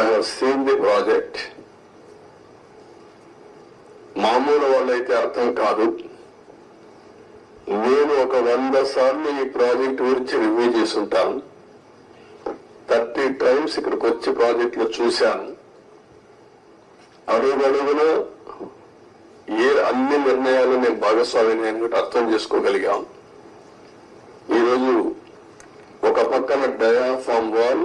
I have seen the project మామూలు వాళ్ళైతే అర్థం కాదు. నేను ఒక వంద సార్లు ఈ ప్రాజెక్ట్ గురించి రివ్యూ చేసుంటాను థర్టీ టైమ్స్ ఇక్కడికి వచ్చి ప్రాజెక్టులో చూశాను. అడుగడుగున ఏ అన్ని నిర్ణయాలు నేను భాగస్వామిని అని కూడా అర్థం చేసుకోగలిగాం ఈరోజు ఒక పక్కన డయాఫామ్ వాల్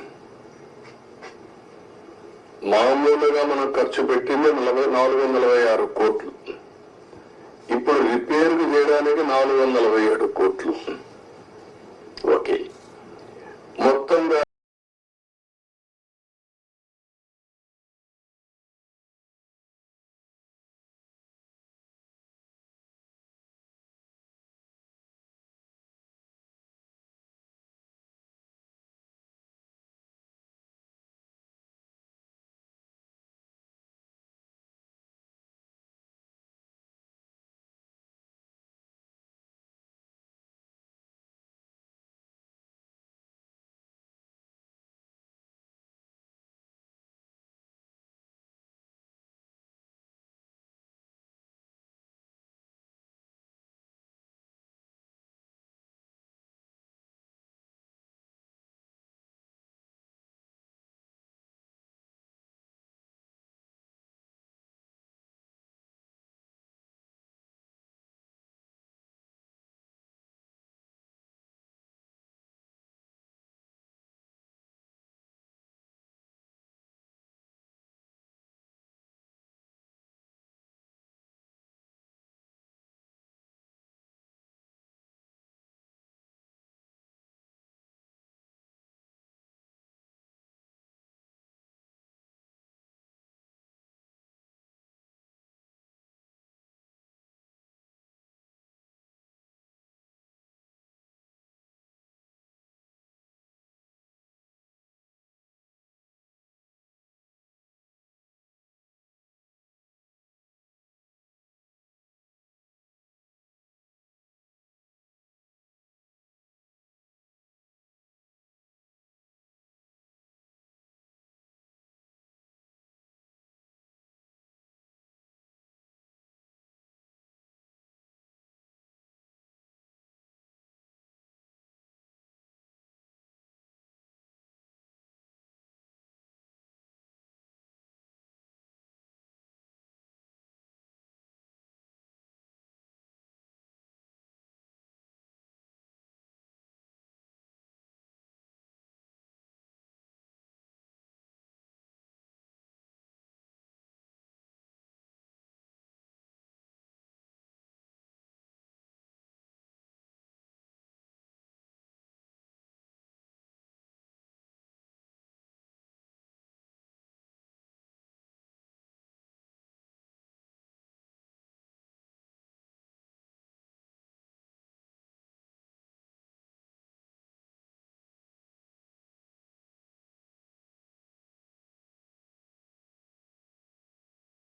మామూలుగా మనం ఖర్చు పెట్టింది నలభై నాలుగు వందల ఆరు కోట్లు. ఇప్పుడు రిపేర్ చేయడానికి నాలుగు వందల ఏడు కోట్లు.